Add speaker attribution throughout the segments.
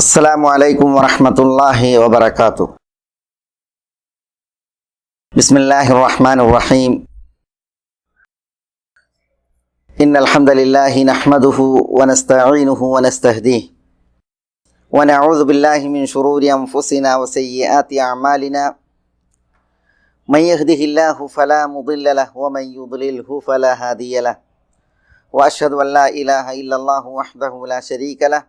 Speaker 1: السلام عليكم ورحمة الله وبركاته. بسم الله الرحمن الرحيم. إن الحمد لله نحمده ونستعينه ونستهديه. ونعوذ بالله من شرور أنفسنا وسيئات أعمالنا. من يهده الله فلا مضل له ومن يضلله فلا هادي له. وأشهد أن لا إله إلا الله وحده لا شريك له.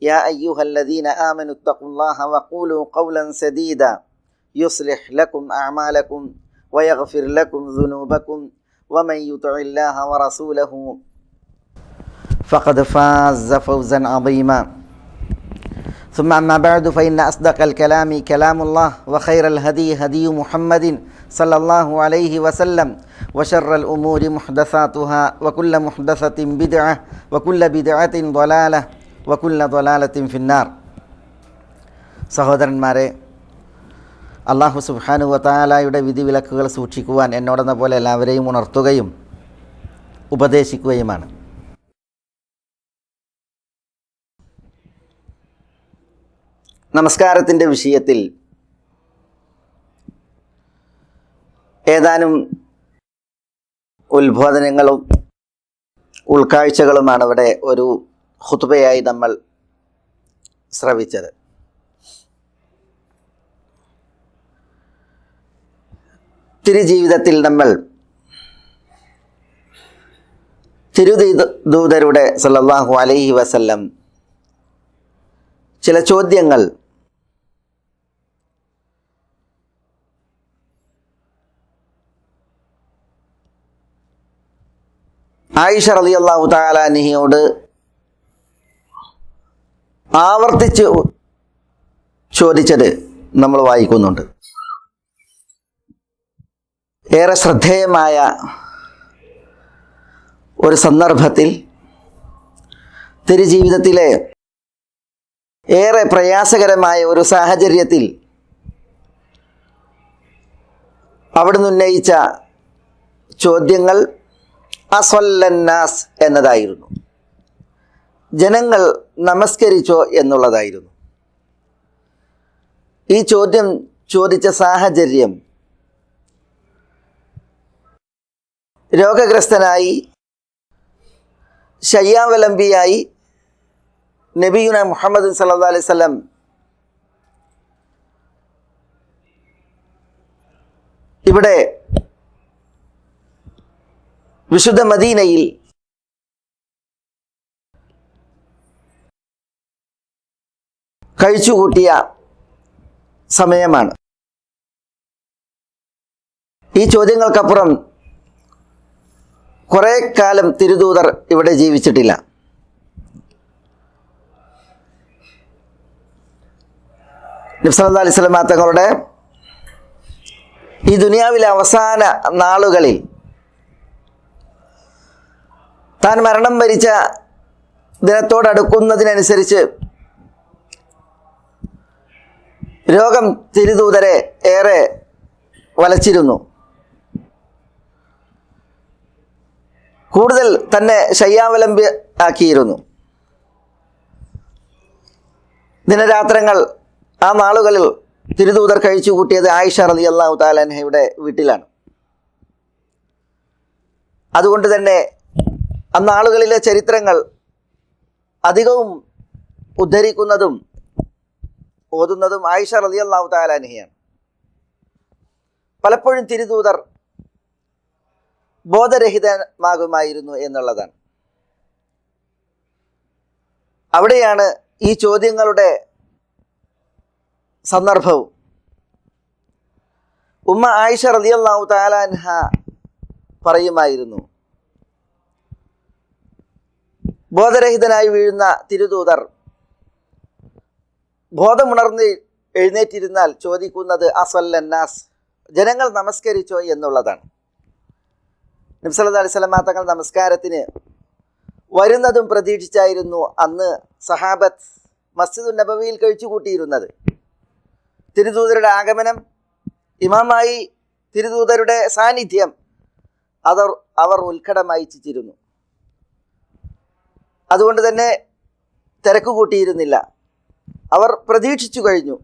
Speaker 1: يا أيها الذين آمنوا اتقوا الله وقولوا قولا سديدا. يصلح لكم أعمالكم ويغفر لكم ذنوبكم ومن يطع الله ورسوله فقد فاز فوزا عظيما. ثم أما بعد فإن أصدق الكلام كلام الله وخير الهدي هدي محمد صلى الله عليه وسلم وشر الأمور محدثاتها وكل محدثة بدعة وكل بدعة ضلالة വക്കുല്ല തൊലാലത്തിൻ ഫിന്നാർ. സഹോദരന്മാരെ അള്ളാഹു സുബാനു വത്താലായുടെ വിധിവിലക്കുകൾ സൂക്ഷിക്കുവാൻ എന്നോടെന്ന പോലെ എല്ലാവരെയും ഉണർത്തുകയും ഉപദേശിക്കുകയുമാണ്. നമസ്കാരത്തിന്റെ വിഷയത്തിൽ ഏതാനും ഉത്ബോധനങ്ങളും ഉൾക്കാഴ്ചകളുമാണ് ഇവിടെ ഒരു ഹുതുബയായി നമ്മൾ ശ്രവിച്ചത്. തിരുജീവിതത്തിൽ നമ്മൾ തിരുദൂതരുടെ സല്ലല്ലാഹു അലൈഹി വസല്ലം ചില ചോദ്യങ്ങൾ ആയിഷ റളിയല്ലാഹു താലാനിഹിയോട് ആവർത്തിച്ച് ചോദിച്ചത് നമ്മൾ വായിക്കുന്നുണ്ട്. ഏറെ ശ്രദ്ധേയമായ ഒരു സന്ദർഭത്തിൽ തിരുജീവിതത്തിലെ ഏറെ പ്രയാസകരമായ ഒരു സാഹചര്യത്തിൽ അവിടുന്ന് ഉന്നയിച്ച ചോദ്യങ്ങൾ അസ്വല്ലന്നാസ് എന്നതായിരുന്നു. ജനങ്ങൾ നമസ്കരിച്ചോ എന്നുള്ളതായിരുന്നു. ഈ ചോദ്യം ചോദിച്ച സാഹചര്യം രോഗഗ്രസ്തനായി ശയ്യാവലംബിയായി നബിയുന മുഹമ്മദ് സല്ലാ അലൈഹി സ്വലം ഇവിടെ വിശുദ്ധ മദീനയിൽ കഴിച്ചുകൂട്ടിയ സമയമാണ്. ഈ ചോദ്യങ്ങൾക്കപ്പുറം കുറെ കാലം തിരുദൂതർ ഇവിടെ ജീവിച്ചിട്ടില്ല. നിഫ്സല്ലാ അലൈഹി സ്വലമാ തങ്ങളുടെ ഈ ദുനിയാവിലെ അവസാന നാളുകളിൽ താൻ മരണം വരിച്ച ദിനത്തോടടുക്കുന്നതിനനുസരിച്ച് രോഗം തിരുദൂതരെ ഏറെ വലച്ചിരുന്നു. കൂടുതൽ തന്നെ ശയ്യാവലംബി ആക്കിയിരുന്നു. ദിനരാത്രങ്ങൾ ആ നാളുകളിൽ തിരുദൂതർ കഴിച്ചു കൂട്ടിയത് ആയിഷ റലി അള്ളാഹു താലൻഹയുടെ വീട്ടിലാണ്. അതുകൊണ്ട് തന്നെ അന്നാളുകളിലെ ചരിത്രങ്ങൾ അധികവും ഉദ്ധരിക്കുന്നതും ഓതുന്നതും ആയിഷ റലി അള്ളാഹു താലാനിഹയാണ് പലപ്പോഴും തിരുദൂതർ ബോധരഹിതമാകുമായിരുന്നു എന്നുള്ളതാണ്. അവിടെയാണ് ഈ ചോദ്യങ്ങളുടെ സന്ദർഭവും. ഉമ്മ ആയിഷ റലിയല്ലാഹു താലാൻഹ പറയുമായിരുന്നു ബോധരഹിതനായി വീഴുന്ന തിരുദൂതർ ബോധമുണർന്ന് എഴുന്നേറ്റിരുന്നാൽ ചോദിക്കുന്നത് അസല്ലന്നാസ് ജനങ്ങൾ നമസ്കരിച്ചോ എന്നുള്ളതാണ്. നബ്സല്ലാ അലൈഹി സ്വലമാ തങ്ങൾ നമസ്കാരത്തിന് വരുന്നതും പ്രതീക്ഷിച്ചായിരുന്നു അന്ന് സഹാബത്ത് മസ്ജിദ് നബവിയിൽ കഴിച്ചു കൂട്ടിയിരുന്നത് തിരുദൂതരുടെ ആഗമനം ഇമാമായി തിരുദൂതരുടെ സാന്നിധ്യം അതർ അവർ ഉത്കടമായി ചിച്ചിരുന്നു. അതുകൊണ്ട് തന്നെ തിരക്ക് കൂട്ടിയിരുന്നില്ല അവർ പ്രതീക്ഷിച്ചു കഴിഞ്ഞു.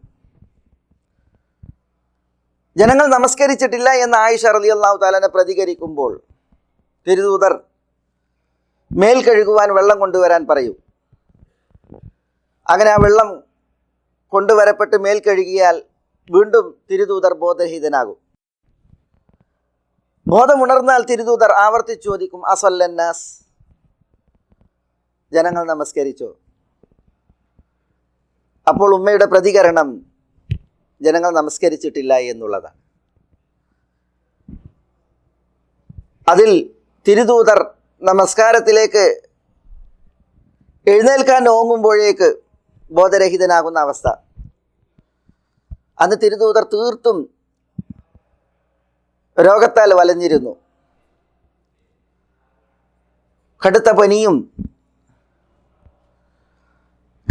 Speaker 1: ജനങ്ങൾ നമസ്കരിച്ചിട്ടില്ല എന്ന് ആയിഷ റലി അള്ളാഹു താലനെ പ്രതികരിക്കുമ്പോൾ തിരുദൂതർ മേൽ കഴുകുവാൻ വെള്ളം കൊണ്ടുവരാൻ പറയൂ. അങ്ങനെ ആ വെള്ളം കൊണ്ടുവരപ്പെട്ട് മേൽ കഴുകിയാൽ വീണ്ടും തിരുദൂതർ ബോധരഹിതനാകും ബോധമുണർന്നാൽ തിരുദൂതർ ആവർത്തിച്ചു ചോദിക്കും അസല്ലന്നാസ്? ജനങ്ങൾ നമസ്കരിച്ചോ? അപ്പോൾ ഉമ്മയുടെ പ്രതികരണം ജനങ്ങൾ നമസ്കരിച്ചിട്ടില്ല എന്നുള്ളതാണ്. അതിൽ തിരുദൂതർ നമസ്കാരത്തിലേക്ക് എഴുന്നേൽക്കാൻ ഓങ്ങുമ്പോഴേക്ക് ബോധരഹിതനാകുന്ന അവസ്ഥ. അന്ന് തിരുദൂതർ തീർത്തും രോഗത്താൽ വലഞ്ഞിരുന്നു. കടുത്ത പനിയും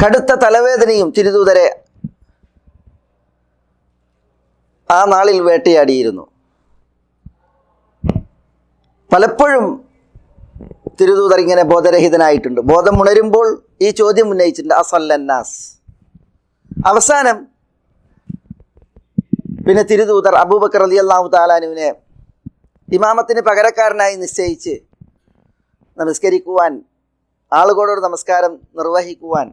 Speaker 1: കടുത്ത തലവേദനയും തിരുദൂതരെ ആ നാളിൽ വേട്ടയാടിയിരുന്നു. പലപ്പോഴും തിരുദൂതർ ഇങ്ങനെ ബോധരഹിതനായിട്ടുണ്ട്. ബോധം ഉണരുമ്പോൾ ഈ ചോദ്യം ഉന്നയിച്ചിട്ടുണ്ട് അസല്ലന്നാസ്. അവസാനം പിന്നെ തിരുദൂതർ അബൂബക്കർ അലി അള്ളാഹു താലാനുവിനെ ഇമാമത്തിന് പകരക്കാരനായി നിശ്ചയിച്ച് നമസ്കരിക്കുവാൻ ആളുകളോട് നമസ്കാരം നിർവഹിക്കുവാൻ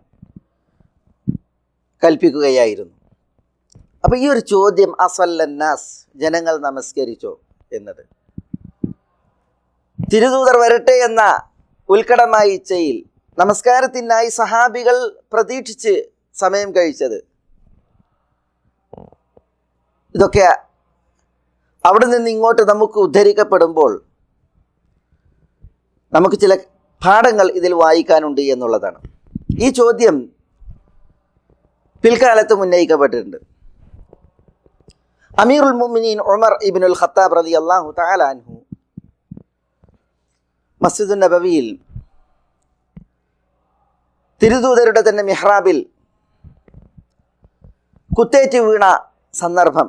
Speaker 1: കൽപ്പിക്കുകയായിരുന്നു. അപ്പോൾ ഈ ഒരു ചോദ്യം അസല്ലന്നാസ് ജനങ്ങൾ നമസ്കരിച്ചോ എന്നത്. തിരുദൂതർ വരട്ടെ എന്ന ഉത്കടമായ ഇച്ഛയിൽ നമസ്കാരത്തിനായി സഹാബികൾ പ്രതീക്ഷിച്ച് സമയം കഴിച്ചത്. ഇതൊക്കെ അവിടെ നിന്ന് ഇങ്ങോട്ട് നമുക്ക് ഉദ്ധരിക്കപ്പെടുമ്പോൾ നമുക്ക് ചില പാഠങ്ങൾ ഇതിൽ വായിക്കാനുണ്ട് എന്നുള്ളതാണ്. ഈ ചോദ്യം പിൽക്കാലത്ത് ഉന്നയിക്കപ്പെട്ടിട്ടുണ്ട്. അമീറുൽ മുമിനീൻ ഉമർ ഇബിനുൽ ഖത്താബ് റലി അള്ളാഹു താലാൻഹു മസ്ജിദ് നബവിയിൽ തിരുദൂതരുടെ തന്നെ മിഹ്റാബിൽ കുത്തേറ്റ് വീണ സന്ദർഭം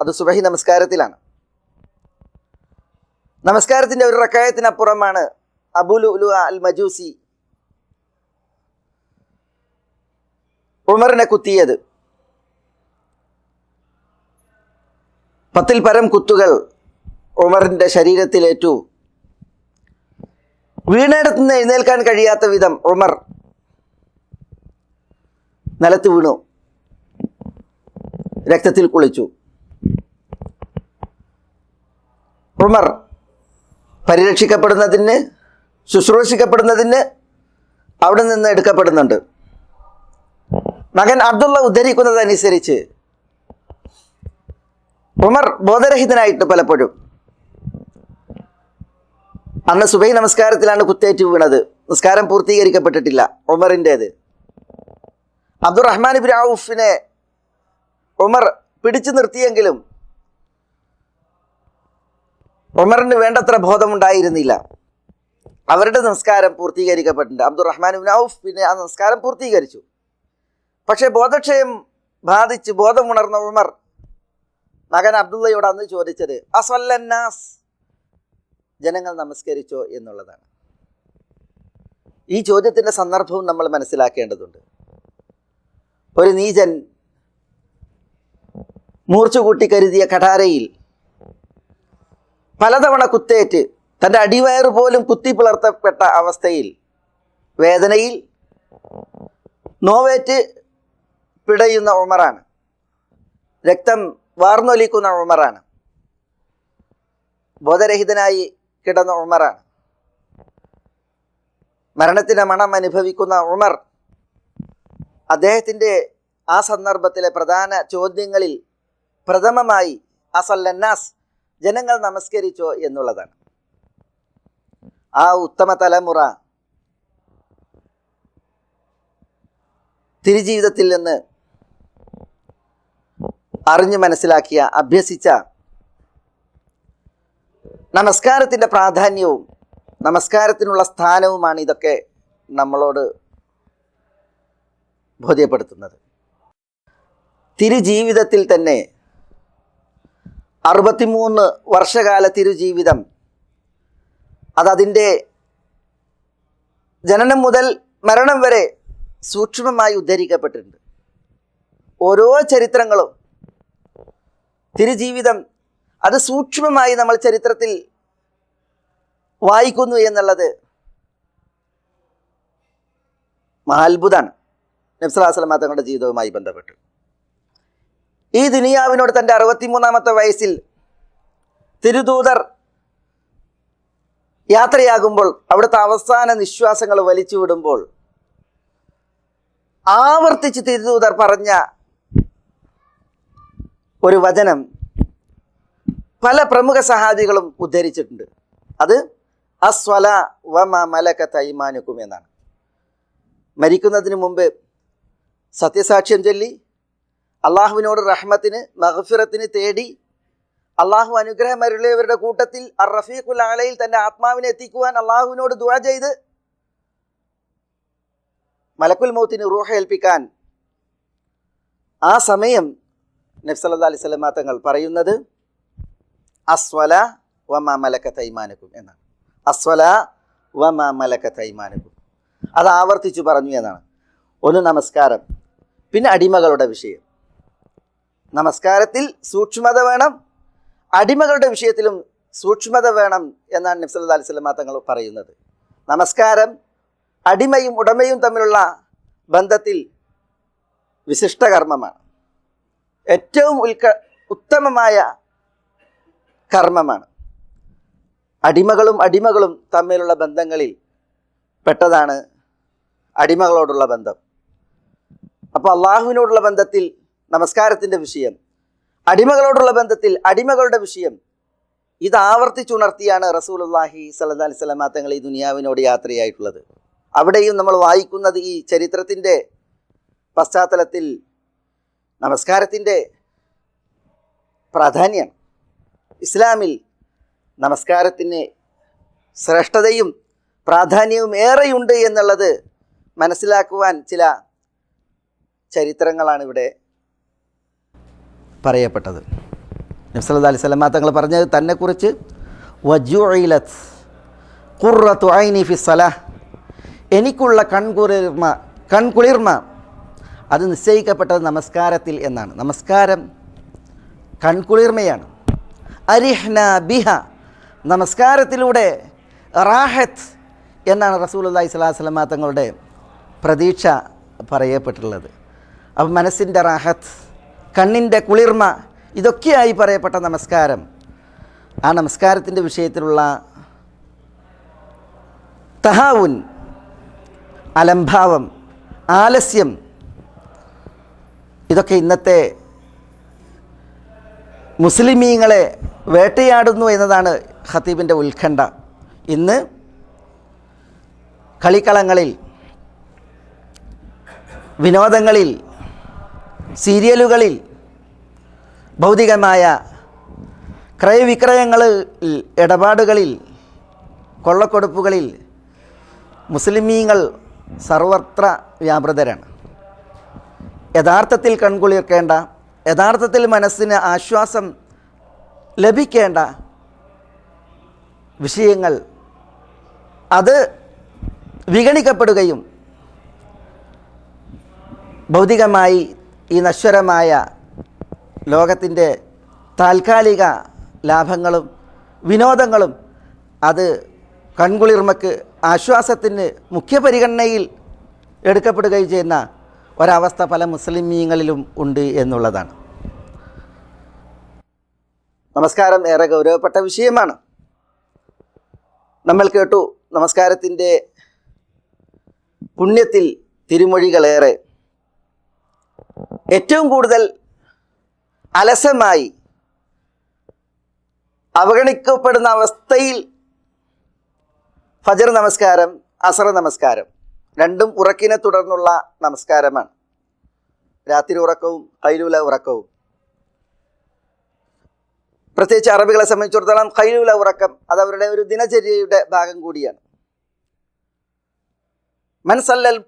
Speaker 1: അത് സുബഹി നമസ്കാരത്തിലാണ്. നമസ്കാരത്തിന്റെ ഒരു റക്കായത്തിനപ്പുറമാണ് അബുലു അൽ മജൂസി ഉമറിനെ കുത്തിയത്. പത്തിൽ പരം കുത്തുകൾ ഉമറിന്റെ ശരീരത്തിലേറ്റു. വീണയിടത്തു നിന്ന് എഴുന്നേൽക്കാൻ കഴിയാത്ത വിധം ഉമർ നിലത്ത് വീണു. രക്തത്തിൽ കുളിച്ചു. ഉമർ പരിരക്ഷിക്കപ്പെടുന്നതിന് ശുശ്രൂഷിക്കപ്പെടുന്നതിന് അവിടെ നിന്ന് എടുക്കപ്പെടുന്നുണ്ട്. മകൻ അബ്ദുള്ള ഉദ്ധരിക്കുന്നതനുസരിച്ച് ഉമർ ബോധരഹിതനായിട്ട് പലപ്പോഴും. അന്ന് സുബൈ നമസ്കാരത്തിലാണ് കുത്തേറ്റ് വീണത്. നിസ്കാരം പൂർത്തീകരിക്കപ്പെട്ടിട്ടില്ല. ഉമറിന്റേത്. അബ്ദുറഹ്മാൻ ഇബിൻ ഔഫിനെ ഉമർ പിടിച്ചു നിർത്തിയെങ്കിലും ഉമറിന് വേണ്ടത്ര ബോധമുണ്ടായിരുന്നില്ല. അവരുടെ നമസ്കാരം പൂർത്തീകരിക്കപ്പെട്ടിട്ടുണ്ട്. അബ്ദുറഹ്മാൻ ഇബിൻ ഔഫ് പിന്നെ ആ നമസ്കാരം പൂർത്തീകരിച്ചു. പക്ഷേ ബോധക്ഷയം ബാധിച്ച് ബോധമുണർന്ന ഉമർ മകൻ അന്ന് ചോദിച്ചത് അസല്ലന്നാസ് ജനങ്ങൾ നമസ്കരിച്ചോ എന്നുള്ളതാണ്. ഈ ചോദ്യത്തിന്റെ സന്ദർഭവും നമ്മൾ മനസ്സിലാക്കേണ്ടതുണ്ട്. ഒരു നീചൻ മൂർച്ചു കൂട്ടി കരുതിയ കഠാരയിൽ പലതവണ കുത്തേറ്റ് തന്റെ അടിവയറ് പോലും കുത്തി പിളർത്തപ്പെട്ട അവസ്ഥയിൽ വേദനയിൽ നോവേറ്റ് പിടയുന്ന ഉമറാണ്. രക്തം വാർന്നൊലിക്കുന്ന ഉമറാണ്. ബോധരഹിതനായി കിടന്ന ഉമറാണ്. മരണത്തിന്റെ മണം അനുഭവിക്കുന്ന ഉമർ അദ്ദേഹത്തിന്റെ ആ സന്ദർഭത്തിലെ പ്രധാന ചോദ്യങ്ങളിൽ പ്രഥമമായി അസല്ലന്നാസ് ജനങ്ങൾ നമസ്കരിച്ചോ? എന്നുള്ളതാണ്. ആ ഉത്തമ തലമുറ തിരുജീവിതത്തിൽ നിന്ന് അറിഞ്ഞു മനസ്സിലാക്കിയ അഭ്യസിച്ച നമസ്കാരത്തിന്റെ പ്രാധാന്യവും നമസ്കാരത്തിനുള്ള സ്ഥാനവുമാണ് ഇതൊക്കെ നമ്മളോട് ബോധ്യപ്പെടുത്തുന്നത്. തിരുജീവിതത്തിൽ തന്നെ അറുപത്തിമൂന്ന് വർഷകാല തിരുജീവിതം അതതിന്റെ ജനനം മുതൽ മരണം വരെ സൂക്ഷ്മമായി ഉദ്ധരിക്കപ്പെട്ടിട്ടുണ്ട്. ഓരോ ചരിത്രങ്ങളും തിരുജീവിതം അത് സൂക്ഷ്മമായി നമ്മൾ ചരിത്രത്തിൽ വായിക്കുന്നു എന്നുള്ളത് മഹാത്ഭുതമാണ് നബ്സലാസ്ലമ തങ്ങളുടെ ജീവിതവുമായി ബന്ധപ്പെട്ടു. ഈ ദുനിയാവിനോട് തന്റെ അറുപത്തിമൂന്നാമത്തെ വയസ്സിൽ തിരുദൂതർ യാത്രയാകുമ്പോൾ അവിടുത്തെ അവസാന നിശ്വാസങ്ങൾ വലിച്ചു വിടുമ്പോൾ ആവർത്തിച്ച് തിരുദൂതർ പറഞ്ഞ ഒരു വചനം പല പ്രമുഖ സഹാബികളും ഉദ്ധരിച്ചിട്ടുണ്ട്. അത് അസ്വല വമ മലക തൈമാനുക്കും എന്നാണ്. മരിക്കുന്നതിന് മുമ്പ് സത്യസാക്ഷ്യം ചൊല്ലി അള്ളാഹുവിനോട് റഹ്മത്തിന് മഹഫിറത്തിന് തേടി അള്ളാഹു അനുഗ്രഹം അരുളിയവരുടെ കൂട്ടത്തിൽ അർ റഫീഖുൽ ആലയിൽ തന്റെ ആത്മാവിനെ എത്തിക്കുവാൻ അള്ളാഹുവിനോട് ദുവാ ചെയ്ത് മലക്കുൽ മൗത്തിന് റൂഹ ഏൽപ്പിക്കാൻ ആ സമയം നബ്സല്ലാ അലൈഹി സ്വലമ തങ്ങൾ പറയുന്നത് അസ്വല വമാ മലക്ക തൈമാനക്കും എന്നാണ്. അസ്വല വമാ മലക്ക തൈമാനക്കും അത് ആവർത്തിച്ചു പറഞ്ഞു എന്നാണ്. ഒന്ന് നമസ്കാരം പിന്നെ അടിമകളുടെ വിഷയം. നമസ്കാരത്തിൽ സൂക്ഷ്മത വേണം അടിമകളുടെ വിഷയത്തിലും സൂക്ഷ്മത വേണം എന്നാണ് നബ്സല്ലാ അലൈഹി സ്വലമ തങ്ങൾ പറയുന്നത്. നമസ്കാരം അടിമയും ഉടമയും തമ്മിലുള്ള ബന്ധത്തിൽ വിശിഷ്ട കർമ്മമാണ്. ഏറ്റവും ഉൽക്ക ഉത്തമമായ കർമ്മമാണ്. അടിമകളും അടിമകളും തമ്മിലുള്ള ബന്ധങ്ങളിൽ പെട്ടതാണ് അടിമകളോടുള്ള ബന്ധം. അപ്പോൾ അള്ളാഹുവിനോടുള്ള ബന്ധത്തിൽ നമസ്കാരത്തിന്റെ വിഷയം അടിമകളോടുള്ള ബന്ധത്തിൽ അടിമകളുടെ വിഷയം ഇത് ആവർത്തിച്ചുണർത്തിയാണ് റസൂലുല്ലാഹി സല്ലാ അലൈഹി സ്വലമാ തങ്ങൾ ഈ ദുനിയാവിനോട് യാത്രയായിട്ടുള്ളത്. അവിടെയും നമ്മൾ വായിക്കുന്നത് ഈ ചരിത്രത്തിന്റെ പശ്ചാത്തലത്തിൽ നമസ്കാരത്തിന്റെ പ്രാധാന്യം. ഇസ്ലാമിൽ നമസ്കാരത്തിന് ശ്രേഷ്ഠതയും പ്രാധാന്യവും ഏറെയുണ്ട് എന്നുള്ളത് മനസ്സിലാക്കുവാൻ ചില ചരിത്രങ്ങളാണ് ഇവിടെ പറയപ്പെട്ടത്. നബ്സല്ലാ അലൈഹി സ്വലമ തങ്ങൾ പറഞ്ഞത് തന്നെക്കുറിച്ച് വജുഇലത്ത് ഖുറത്തു ഐനി ഫി സലാഹ് എനിക്കുള്ള കൺകുളിർമ കൺകുളിർമ അത് നിശ്ചയിക്കപ്പെട്ടത് നമസ്കാരത്തിൽ എന്നാണ്. നമസ്കാരം കൺകുളിർമയാണ്. അരിഹ്ന ബിഹ നമസ്കാരത്തിലൂടെ റാഹത്ത് എന്നാണ് റസൂൽ അള്ളഹി തങ്ങളുടെ പ്രതീക്ഷ പറയപ്പെട്ടിട്ടുള്ളത്. അപ്പം മനസ്സിന്റെ റാഹത്ത് കണ്ണിന്റെ കുളിർമ ഇതൊക്കെയായി പറയപ്പെട്ട നമസ്കാരം. ആ നമസ്കാരത്തിന്റെ വിഷയത്തിലുള്ള തഹാവുൻ അലംഭാവം ആലസ്യം ഇതൊക്കെ ഇന്നത്തെ മുസ്ലിമീങ്ങളെ വേട്ടയാടുന്നു എന്നതാണ് ഖത്തീബിന്റെ ഉത്കണ്ഠ. ഇന്ന് കളിക്കളങ്ങളിൽ വിനോദങ്ങളിൽ സീരിയലുകളിൽ ഭൗതികമായ ക്രയവിക്രയങ്ങളിൽ ഇടപാടുകളിൽ കൊള്ളക്കൊടുപ്പുകളിൽ മുസ്ലിമീങ്ങൾ സർവത്ര വ്യാപൃതരാണ്. യഥാർത്ഥത്തിൽ കൺകുളിർക്കേണ്ട യഥാർത്ഥത്തിൽ മനസ്സിന് ആശ്വാസം ലഭിക്കേണ്ട വിഷയങ്ങൾ അത് വിഗണിക്കപ്പെടുകയും ഭൗതികമായി ഈ നശ്വരമായ ലോകത്തിന്റെ താൽക്കാലിക ലാഭങ്ങളും വിനോദങ്ങളും അത് കൺകുളിർമക്ക് ആശ്വാസത്തിന് മുഖ്യ പരിഗണനയിൽ എടുക്കപ്പെടുകയും ചെയ്യുന്ന ഒരവസ്ഥ പല മുസ്ലിമീങ്ങളിലും ഉണ്ട് എന്നുള്ളതാണ്. നമസ്കാരം ഏറെ ഗൗരവപ്പെട്ട വിഷയമാണ്. നമ്മൾ കേട്ടു നമസ്കാരത്തിന്റെ പുണ്യത്തിൽ തിരുമൊഴികളേറെ. ഏറ്റവും കൂടുതൽ അലസമായി അവഗണിക്കപ്പെടുന്ന അവസ്ഥയിൽ ഫജർ നമസ്കാരം അസറ നമസ്കാരം. രണ്ടും ഉറക്കിനെ തുടർന്നുള്ള നമസ്കാരമാണ്. രാത്രി ഉറക്കവും കൈലൂല ഉറക്കവും. പ്രത്യേകിച്ച് അറബികളെ സംബന്ധിച്ചിടത്തോളം കൈലൂല ഉറക്കം അത് അവരുടെ ഒരു ദിനചര്യയുടെ ഭാഗം കൂടിയാണ്. മൻസല്ലൽ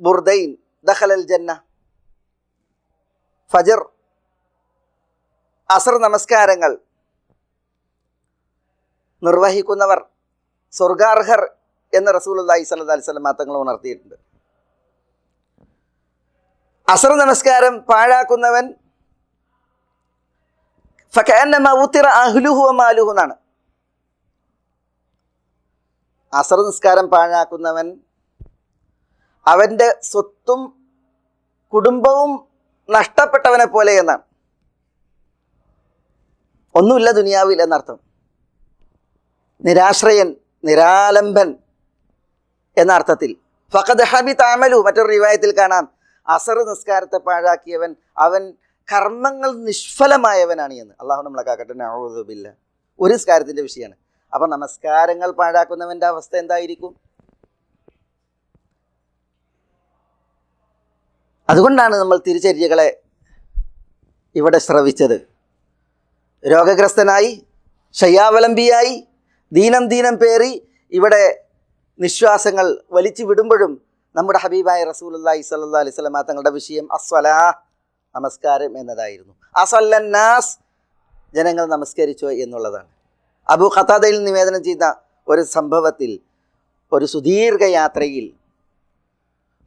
Speaker 1: ബുർദൈൻ ദഹലൽ ജന്ന. ഫജർ അസർ നമസ്കാരങ്ങൾ നിർവഹിക്കുന്നവർ സ്വർഗാർഹർ എന്ന് സ്വല്ലല്ലാഹി അലൈഹി വസല്ലം മാത്രങ്ങൾ ഉണർത്തിയിട്ടുണ്ട്. അസർ നമസ്കാരം പാഴാക്കുന്നവൻ വമാലുഹു എന്നാണ്. അസർ നിസ്കാരം പാഴാക്കുന്നവൻ അവന്റെ സ്വത്തും കുടുംബവും നഷ്ടപ്പെട്ടവനെ പോലെ എന്നാണ്. ഒന്നുമില്ല ദുനിയാവിൽ എന്നർത്ഥം. നിരാശ്രയൻ നിരാലംബൻ എന്ന അർത്ഥത്തിൽ. ഫഖദ് ഹബി താമലു മറ്റൊരു റിവായത്തിൽ കാണാം. അസർ നിസ്കാരത്തെ പാഴാക്കിയവൻ അവൻ കർമ്മങ്ങൾ നിഷ്ഫലമായവനാണ് എന്ന്. അള്ളാഹു നമ്മളെ കാക്കട്ടെ നഅൂദുബില്ല ഒരു നിസ്കാരത്തിന്റെ വിഷയമാണ്. അപ്പം നമസ്കാരങ്ങൾ പാഴാക്കുന്നവന്റെ അവസ്ഥ എന്തായിരിക്കും? അതുകൊണ്ടാണ് നമ്മൾ തിരിച്ചര്യകളെ ഇവിടെ ശ്രവിച്ചത്. രോഗഗ്രസ്തനായി ശയ്യാവലംബിയായി ദീനം ദീനം പേറി ഇവിടെ നിശ്വാസങ്ങൾ വലിച്ചു വിടുമ്പോഴും നമ്മുടെ ഹബീബായ റസൂലുള്ളാഹി സ്വല്ലല്ലാഹി അലൈഹി വസല്ലമ തങ്ങളുടെ വിഷയം അസ്വലാ നമസ്കാരം എന്നതായിരുന്നു. അസല്ലന്നാസ് ജനങ്ങൾ നമസ്കരിച്ചോ എന്നുള്ളതാണ്. അബു ഖത്താദയിൽ നിവേദനം ചെയ്ത ഒരു സംഭവത്തിൽ ഒരു സുദീർഘ യാത്രയിൽ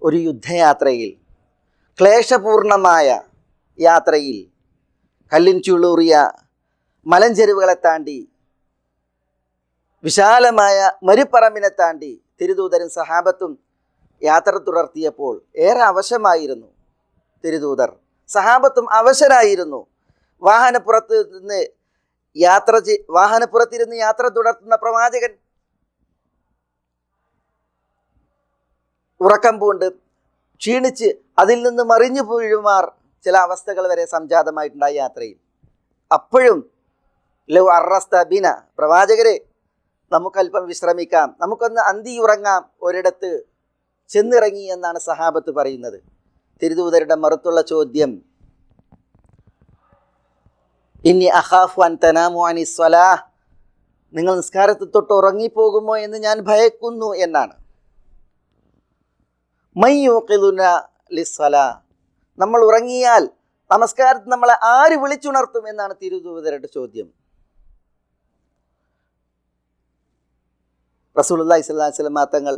Speaker 1: ഒരു യുദ്ധയാത്രയിൽ ക്ലേശപൂർണമായ യാത്രയിൽ കല്ലിൻ ചുളൂറിയ മലഞ്ചെരുവുകളെ താണ്ടി വിശാലമായ മരുപ്പറമ്പിനെ താണ്ടി തിരുദൂതരും സഹാബത്തും യാത്ര തുടർത്തിയപ്പോൾ ഏറെ അവശമായിരുന്നു തിരുദൂതർ. സഹാബത്തും അവശരായിരുന്നു. വാഹനപ്പുറത്ത് നിന്ന് യാത്ര വാഹനപ്പുറത്തിരുന്ന് യാത്ര തുടർത്തുന്ന പ്രവാചകൻ ഉറക്കം പൂണ്ട് ക്ഷീണിച്ച് അതിൽ നിന്ന് മറിഞ്ഞു വീഴുമാർ ചില അവസ്ഥകൾ വരെ സംജാതമായിട്ടുണ്ടായി യാത്രയിൽ. അപ്പോഴും ലോ അറസ്ത ബിന പ്രവാചകരെ നമുക്കല്പം വിശ്രമിക്കാം. നമുക്കൊന്ന് അന്തി ഉറങ്ങാം ഒരിടത്ത് ചെന്നിറങ്ങി എന്നാണ് സഹാബത്ത് പറയുന്നത്. തിരുദൂതരുടെ മറുത്തുള്ള ചോദ്യം. ഇനി അഹാഫു അൻ സ്വലാ. നിങ്ങൾ നിസ്കാരത്തിൽ തൊട്ട് ഉറങ്ങിപ്പോകുമോ എന്ന് ഞാൻ ഭയക്കുന്നു എന്നാണ്. നമ്മൾ ഉറങ്ങിയാൽ നമസ്കാരത്തിൽ നമ്മളെ ആര് വിളിച്ചുണർത്തും എന്നാണ് തിരുദൂതരുടെ ചോദ്യം. റസൂലുല്ലാ ഇസ്ലാം സ്വലമാ തങ്ങൾ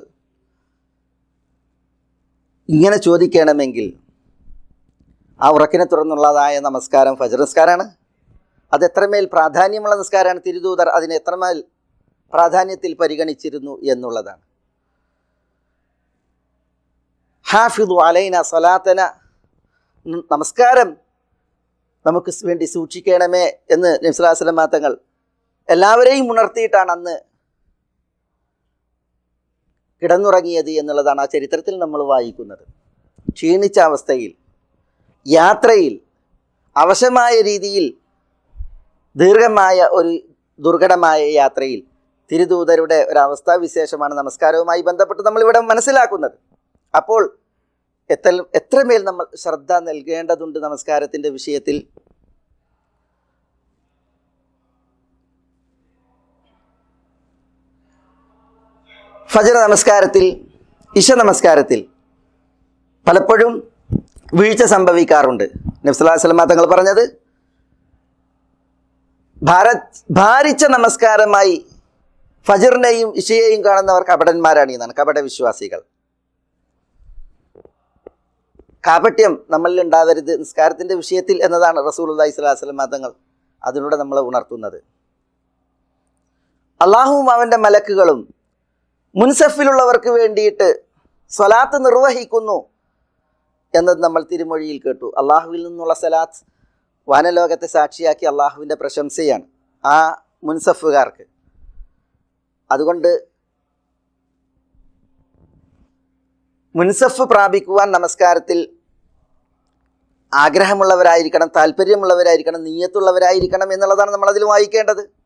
Speaker 1: ഇങ്ങനെ ചോദിക്കണമെങ്കിൽ ആ ഉറക്കിനെ തുടർന്നുള്ളതായ നമസ്കാരം ഫജർ നിസ്കാരമാണ് അത് എത്രമേൽ പ്രാധാന്യമുള്ള നിസ്കാരമാണ്. തിരുദൂതർ അതിനെ എത്രമേൽ പ്രാധാന്യത്തിൽ പരിഗണിച്ചിരുന്നു എന്നുള്ളതാണ്. ഹാഫിദു അലൈന സലാത്തന നമസ്കാരം നമുക്ക് വേണ്ടി സൂക്ഷിക്കണമേ എന്ന് നബ്സലാസ്ലം തങ്ങൾ എല്ലാവരെയും ഉണർത്തിയിട്ടാണ് അന്ന് കിടന്നുറങ്ങിയത് എന്നുള്ളതാണ് ആ ചരിത്രത്തിൽ നമ്മൾ വായിക്കുന്നത്. ക്ഷീണിച്ച അവസ്ഥയിൽ യാത്രയിൽ അവശമായ രീതിയിൽ ദീർഘമായ ഒരു ദുർഘടമായ യാത്രയിൽ തിരുദൂതരുടെ ഒരു അവസ്ഥാവിശേഷമാണ് നമസ്കാരവുമായി ബന്ധപ്പെട്ട് നമ്മളിവിടെ മനസ്സിലാക്കുന്നത്. അപ്പോൾ എത്ര എത്രമേൽ നമ്മൾ ശ്രദ്ധ നൽകേണ്ടതുണ്ട് നമസ്കാരത്തിന്റെ വിഷയത്തിൽ? ഫജർ നമസ്കാരത്തിൽ ഇഷ നമസ്കാരത്തിൽ പലപ്പോഴും വീഴ്ച സംഭവിക്കാറുണ്ട്. നബ്സലാസ്ലമ തങ്ങൾ പറഞ്ഞത് ഭാരത് ഭാരിച്ച നമസ്കാരമായി ഫജറിനെയും ഇഷയെയും കാണുന്നവർ കപടന്മാരാണ് എന്നാണ് കപട വിശ്വാസികൾ. കാപട്യം നമ്മളിൽ ഉണ്ടാവരുത് നിസ്കാരത്തിന്റെ വിഷയത്തിൽ എന്നതാണ് റസൂൽ അള്ളഹി തങ്ങൾ അതിലൂടെ നമ്മളെ ഉണർത്തുന്നത്. അള്ളാഹുവും അവന്റെ മലക്കുകളും മുൻസഫിലുള്ളവർക്ക് വേണ്ടിയിട്ട് സ്വലാത്ത് നിർവഹിക്കുന്നു എന്നത് നമ്മൾ തിരുമൊഴിയിൽ കേട്ടു. അള്ളാഹുവിൽ നിന്നുള്ള സലാത്ത് വാനലോകത്തെ സാക്ഷിയാക്കി അള്ളാഹുവിന്റെ പ്രശംസയാണ് ആ മുൻസഫുകാർക്ക്. അതുകൊണ്ട് മുൻസഫ് പ്രാപിക്കുവാൻ നമസ്കാരത്തിൽ ആഗ്രഹമുള്ളവരായിരിക്കണം താല്പര്യമുള്ളവരായിരിക്കണം നീയത്തുള്ളവരായിരിക്കണം എന്നുള്ളതാണ് നമ്മളതിൽ വായിക്കേണ്ടത്.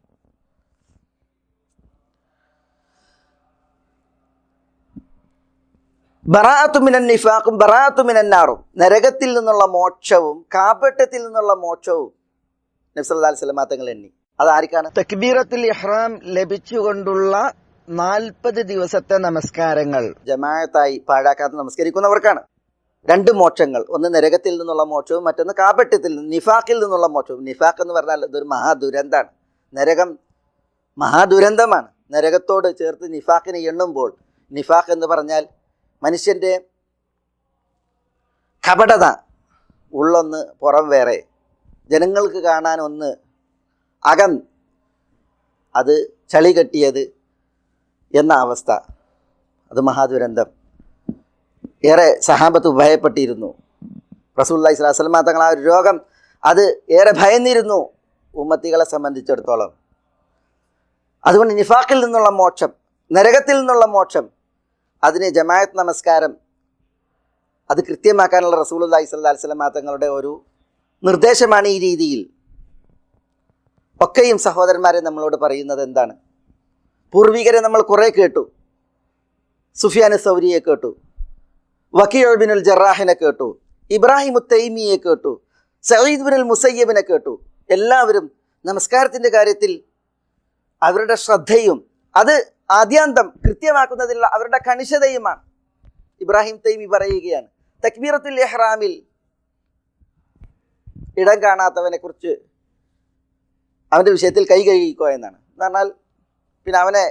Speaker 1: ബറാത്തുമിനൻ നിഫാഖും ബറാത്തുമിനന്നാറും നരകത്തിൽ നിന്നുള്ള മോക്ഷവും കാപട്യത്തിൽ നിന്നുള്ള മോക്ഷവും നബ്സല്ലാ സ്വലമാ തങ്ങൾ എണ്ണി. അതാർക്കാണ്
Speaker 2: തക്ബീറത്തുൽ ഇഹ്റാം ലഭിച്ചുകൊണ്ടുള്ള നാൽപ്പത് ദിവസത്തെ നമസ്കാരങ്ങൾ.
Speaker 1: ജമായത്തായി പാഴാക്കാതെ നമസ്കരിക്കുന്നവർക്കാണ്. രണ്ട് മോക്ഷങ്ങൾ. ഒന്ന് നരകത്തിൽ നിന്നുള്ള മോക്ഷവും മറ്റൊന്ന് കാപട്യത്തിൽ നിന്ന് നിഫാഖിൽ നിന്നുള്ള മോക്ഷവും. നിഫാഖ് എന്ന് പറഞ്ഞാൽ ഇതൊരു മഹാദുരന്താണ്. നരകം മഹാദുരന്തമാണ്. നരകത്തോട് ചേർത്ത് നിഫാഖിനെ എണ്ണുമ്പോൾ നിഫാഖ് എന്ന് പറഞ്ഞാൽ മനുഷ്യന്റെ കപടത ഉള്ളൊന്ന് പുറം വേറെ. ജനങ്ങൾക്ക് കാണാൻ ഒന്ന് അകം. അത് ചളി കെട്ടിയത് എന്ന അവസ്ഥ. അത് മഹാദുരന്തം. ഏറെ സഹാബത്ത് ഭയപ്പെട്ടിരുന്നു. റസൂല്ലായി സ്വലാസ്ലമ തങ്ങൾ ആ ഒരു രോഗം. അത് ഏറെ ഭയന്നിരുന്നു ഉമ്മത്തികളെ സംബന്ധിച്ചിടത്തോളം. അതുകൊണ്ട് നിഫാഖിൽ നിന്നുള്ള മോക്ഷം നരകത്തിൽ നിന്നുള്ള മോക്ഷം അതിന് ജമായത്ത് നമസ്കാരം അത് കൃത്യമാക്കാനുള്ള റസൂലി സ്വല്ലാ സ്വലമ തങ്ങളുടെ ഒരു നിർദ്ദേശമാണ് ഈ രീതിയിൽ. ഒക്കെയും സഹോദരന്മാരെ നമ്മളോട് പറയുന്നത് എന്താണ്? പൂർവികരെ നമ്മൾ കുറേ കേട്ടു. സുഫിയാൻ സൗരിയെ കേട്ടു. വക്കീൽ ബിനുൽ ജറാഹിനെ കേട്ടു. ഇബ്രാഹിം ഉത്തൈമിയെ കേട്ടു. സയ്യിദ് ബിനുൽ മുസയ്യബിനെ കേട്ടു. എല്ലാവരും നമസ്കാരത്തിന്റെ കാര്യത്തിൽ അവരുടെ ശ്രദ്ധയും അത് ആദ്യാന്തം കൃത്യമാക്കുന്നതിലുള്ള അവരുടെ കണിശതയുമാണ്. ഇബ്രാഹിം തൈമി പറയുകയാണ് തക്ബീറത്തുൽ എഹ്റാമിൽ ഇടം കാണാത്തവനെ കുറിച്ച് അവന്റെ വിഷയത്തിൽ കൈ കഴുകിക്കോ എന്നാണ്. എന്ന് പറഞ്ഞാൽ പിന്നെ അവനെ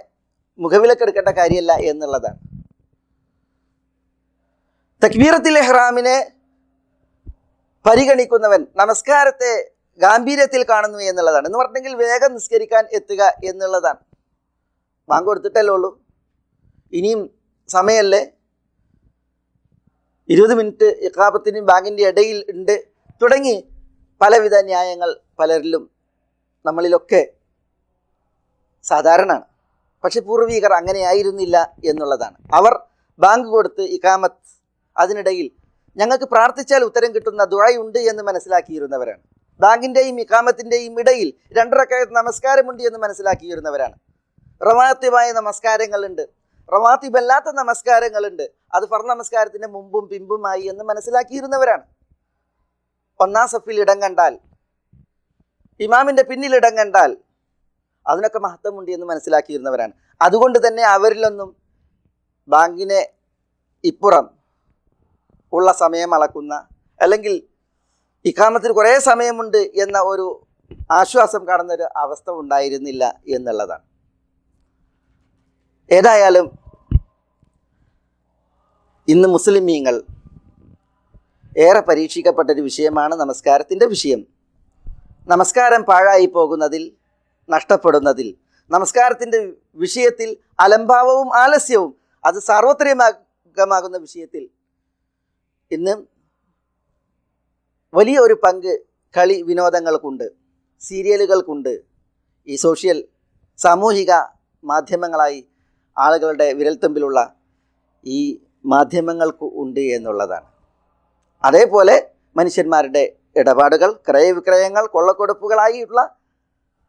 Speaker 1: മുഖവിലക്കെടുക്കേണ്ട കാര്യമല്ല എന്നുള്ളതാണ്. തക്ബീറത്തിൽ എഹ്റാമിനെ പരിഗണിക്കുന്നവൻ നമസ്കാരത്തെ ഗാംഭീര്യത്തിൽ കാണുന്നു എന്നുള്ളതാണ്. എന്ന് പറഞ്ഞെങ്കിൽ വേഗം നിസ്കരിക്കാൻ എത്തുക എന്നുള്ളതാണ്. ബാങ്ക് കൊടുത്തിട്ടല്ലേ ഉള്ളൂ. ഇനിയും സമയമല്ലേ? ഇരുപത് മിനിറ്റ് ഇക്കാപത്തിനും ബാങ്കിന്റെ ഇടയിൽ ഉണ്ട്. തുടങ്ങി പലവിധ ന്യായങ്ങൾ പലരിലും നമ്മളിലൊക്കെ സാധാരണമാണ് പക്ഷെ പൂർവീകർ അങ്ങനെയായിരുന്നില്ല എന്നുള്ളതാണ്. അവർ ബാങ്ക് കൊടുത്ത് ഇക്കാമത്ത് അതിനിടയിൽ ഞങ്ങൾക്ക് പ്രാർത്ഥിച്ചാൽ ഉത്തരം കിട്ടുന്ന ദുഴയുണ്ട് എന്ന് മനസ്സിലാക്കിയിരുന്നവരാണ്. ബാങ്കിന്റെയും ഇക്കാമത്തിന്റെയും ഇടയിൽ രണ്ടരക്കാലത്ത് നമസ്കാരമുണ്ട് എന്ന് മനസ്സിലാക്കിയിരുന്നവരാണ്. റവാത്തിബായ നമസ്കാരങ്ങളുണ്ട്. റവാത്തിബല്ലാത്ത നമസ്കാരങ്ങളുണ്ട്. അത് ഫർ നമസ്കാരത്തിന്റെ മുമ്പും പിമ്പുമായി എന്ന് മനസ്സിലാക്കിയിരുന്നവരാണ്. ഒന്നാം സഫിൽ ഇടം കണ്ടാൽ ഇമാമിന്റെ പിന്നിൽ ഇടം കണ്ടാൽ അതിനൊക്കെ മഹത്വമുണ്ട് എന്ന് മനസ്സിലാക്കിയിരുന്നവരാണ്. അതുകൊണ്ട് തന്നെ അവരിലൊന്നും ബാങ്കിനെ ഇപ്പുറം ഉള്ള സമയം അളക്കുന്ന അല്ലെങ്കിൽ ഇക്കാമത്തിന് കുറേ സമയമുണ്ട് എന്ന ഒരു ആശ്വാസം കാണുന്നൊരു അവസ്ഥ ഉണ്ടായിരുന്നില്ല എന്നുള്ളതാണ്. ഏതായാലും ഇന്ന് മുസ്ലിമീങ്ങൾ ഏറെ പരീക്ഷിക്കപ്പെട്ടൊരു വിഷയമാണ് നമസ്കാരത്തിന്റെ വിഷയം. നമസ്കാരം പാഴായി പോകുന്നതിൽ നഷ്ടപ്പെടുന്നതിൽ. നമസ്കാരത്തിന്റെ വിഷയത്തിൽ അലംഭാവവും ആലസ്യവും അത് സാർവത്രികമാകുന്ന വിഷയത്തിൽ ഇന്ന് വലിയ ഒരു പങ്ക് കളി വിനോദങ്ങൾക്കുണ്ട് സീരിയലുകൾക്കുണ്ട്. ഈ സോഷ്യൽ സാമൂഹിക മാധ്യമങ്ങളായി ആളുകളുടെ വിരൽത്തുമ്പിലുള്ള ഈ മാധ്യമങ്ങൾക്ക് ഉണ്ട് എന്നുള്ളതാണ്. അതേപോലെ മനുഷ്യന്മാരുടെ ഇടപാടുകൾ ക്രയവിക്രയങ്ങൾ കൊള്ളക്കൊടുപ്പുകളായിട്ടുള്ള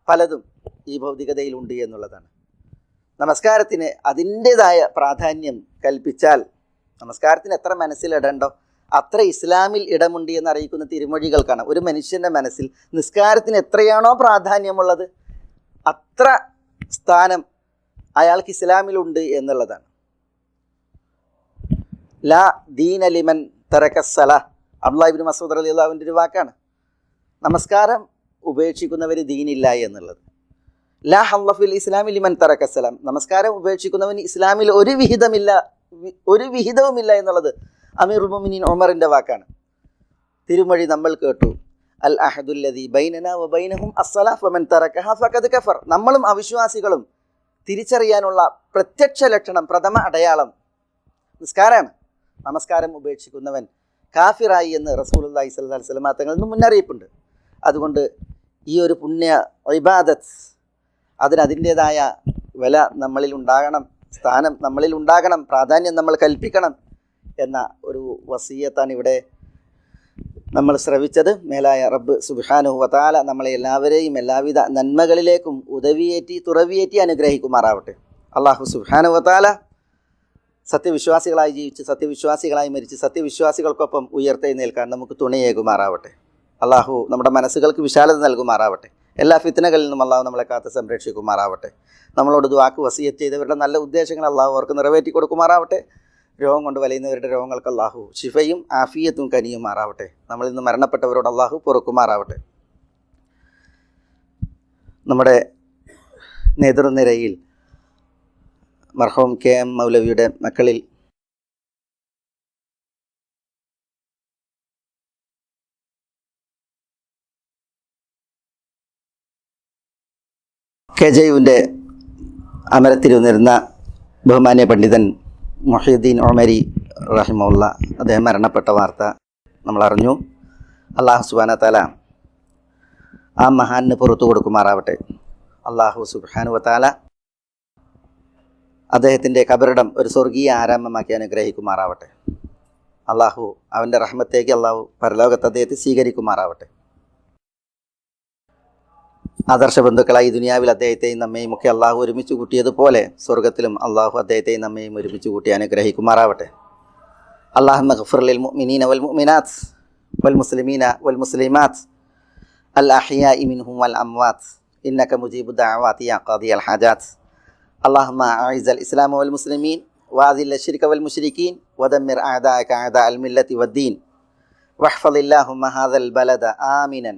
Speaker 1: പലതും ഈ ഭൗതികതയിലുണ്ട് എന്നുള്ളതാണ്. നമസ്കാരത്തിന് അതിന്റേതായ പ്രാധാന്യം കൽപ്പിച്ചാൽ നമസ്കാരത്തിന് എത്ര മനസ്സിലിടണ്ടോ അത്ര ഇസ്ലാമിൽ ഇടമുണ്ട് എന്ന് അറിയിക്കുന്ന തിരുമൊഴികൾക്കാണ് ഒരു മനുഷ്യന്റെ മനസ്സിൽ നിസ്കാരത്തിന് എത്രയാണോ പ്രാധാന്യമുള്ളത് അത്ര സ്ഥാനം അയാൾക്ക് ഇസ്ലാമിലുണ്ട് എന്നുള്ളതാണ്. ലാ ദീൻ അലിമൻ തറക്കസല അബ്ദുല്ലാഹിബിൻ മസൂദ് അലി അള്ളാഹുവിന്റെ ഒരു വാക്കാണ്. നമസ്കാരം ഉപേക്ഷിക്കുന്നവർ ദീനില്ല എന്നുള്ളത്. ലാ ഹല്ലഫിൽ ഇസ്ലാമിൽ ലിമൻ തറക്കസലാം നമസ്കാരം ഉപേക്ഷിക്കുന്നവന് ഇസ്ലാമിൽ ഒരു വിഹിതമില്ല ഒരു വിഹിതവുമില്ല എന്നുള്ളത് അമീർ ഉമിനീൻ ഒമറിന്റെ വാക്കാണ്. തിരുമൊഴി നമ്മൾ കേട്ടു. അൽ അഹദുല്ലദി ബൈനന വ ബൈനഹും അസ്സലാ ഫമൻ തറക്കഹ ഫഖദ് കഫർ. നമ്മളും അവിശ്വാസികളും തിരിച്ചറിയാനുള്ള പ്രത്യക്ഷ ലക്ഷണം പ്രഥമ അടയാളം. നിസ്കാരമാണ് നമസ്കാരം ഉപേക്ഷിക്കുന്നവൻ കാഫിറായി എന്ന് റസൂലുള്ളാഹി സ്വല്ലല്ലാഹി അലൈഹി വസല്ലം തങ്ങളിൽ നിന്ന് മുന്നറിയിപ്പുണ്ട്. അതുകൊണ്ട് ഈ ഒരു പുണ്യ ഇബാദത്ത് അതിന് അതിന്റേതായ വില നമ്മളിൽ ഉണ്ടാകണം സ്ഥാനം നമ്മളിൽ ഉണ്ടാകണം പ്രാധാന്യം നമ്മൾ കൽപ്പിക്കണം എന്ന ഒരു വസീയത്താണ് ഇവിടെ നമ്മൾ ശ്രവിച്ചത് മേലായ റബ്ബ് സുബാനുഹു വതാല നമ്മളെ എല്ലാവരെയും എല്ലാവിധ നന്മകളിലേക്കും ഉദവിയേറ്റി തുറവിയേറ്റി അനുഗ്രഹിക്കുമാറാവട്ടെ. അള്ളാഹു സുബാനു വതാല സത്യവിശ്വാസികളായി ജീവിച്ച് സത്യവിശ്വാസികളായി മരിച്ച് സത്യവിശ്വാസികൾക്കൊപ്പം ഉയർത്തെഴുന്നേൽക്കാൻ നമുക്ക് തുണയേകുമാറാവട്ടെ. അള്ളാഹു നമ്മുടെ മനസ്സുകൾക്ക് വിശാലത നൽകുമാറാവട്ടെ. എല്ലാ ഫിത്തനകളിൽ നിന്നും അള്ളാഹു നമ്മളെ കാത്ത് സംരക്ഷിക്കുമാറാവട്ടെ. നമ്മളോട് ദുവാക്ക് വസിയത്ത് ചെയ്തവരുടെ നല്ല ഉദ്ദേശങ്ങൾ അള്ളാഹു അവർക്ക് നിറവേറ്റി കൊടുക്കുമാറാവട്ടെ രോഗം കൊണ്ട് വലയുന്നവരുടെ രോഗങ്ങൾക്ക് അള്ളാഹു ശിഫയും ആഫിയത്തും കനിയുമാറാവട്ടെ. നമ്മൾ ഇന്ന് മരണപ്പെട്ടവരോട് അള്ളാഹു പൊറുക്കുമാറാവട്ടെ. നമ്മുടെ നേതൃനിരയിൽ മർഹോം കെ എം മൗലവിയുടെ മക്കളിൽ കെ ജെ യുവിന്റെ അമരത്തിരുന്നിരുന്ന ബഹുമാന്യ പണ്ഡിതൻ മൊഹീദ്ദീൻ ഒമരി റഹിമുള്ള അദ്ദേഹം മരണപ്പെട്ട വാർത്ത നമ്മൾ അറിഞ്ഞു അള്ളാഹു സുബാന താല ആ മഹാന് പുറത്തു കൊടുക്കുമാറാവട്ടെ. അള്ളാഹു സുബാനു താല അദ്ദേഹത്തിന്റെ കബറിടം ഒരു സ്വർഗീയ ആരാമമാക്കി അനുഗ്രഹിക്കുമാറാവട്ടെ. അള്ളാഹു അവന്റെ റഹ്മത്തേക്ക് അള്ളാഹു പരലോകത്ത് അദ്ദേഹത്തെ സ്വീകരിക്കുമാറാവട്ടെ. ആദർശ ബന്ധുക്കളായി ദുനിയാവിൽ അദ്ദേഹത്തെയും നമ്മയും ഒക്കെ അള്ളാഹു ഒരുമിച്ച് കൂട്ടിയതുപോലെ സ്വർഗത്തിലും അള്ളാഹു അദ്ദേഹത്തെയും നമ്മയും ഒരുമിച്ച് കൂട്ടി അനുഗ്രഹിക്കുമാറാവട്ടെ. അള്ളാഹു മഖഫുറലിൽ മുഅ്മിനീന വൽ മുഅ്മിനാത്ത് വൽ മുസ്ലിമീന വൽ മുസ്ലിമാത്ത് അൽ അഹിയ ഇമിൻഹും വൽ അംവാത്ത് ഇന്നക മുജീബു ദഅവാതി യാ ഖാദി അൽ ഹജാത് അല്ലാഹുമ്മ ആയിസ് അൽ ഇസ്ലാം വൽ മുസ്ലിമീൻ വാദിൽ അഷിരിക വൽ മുഷരിക്കീൻ വദമ്മിർ ആദാ കാദ അൽ മില്ലത്തി വദ്ദീൻ വഹ്ഫദില്ലാഹുമ്മ ഹാദൽ ബലദ ആമിനൻ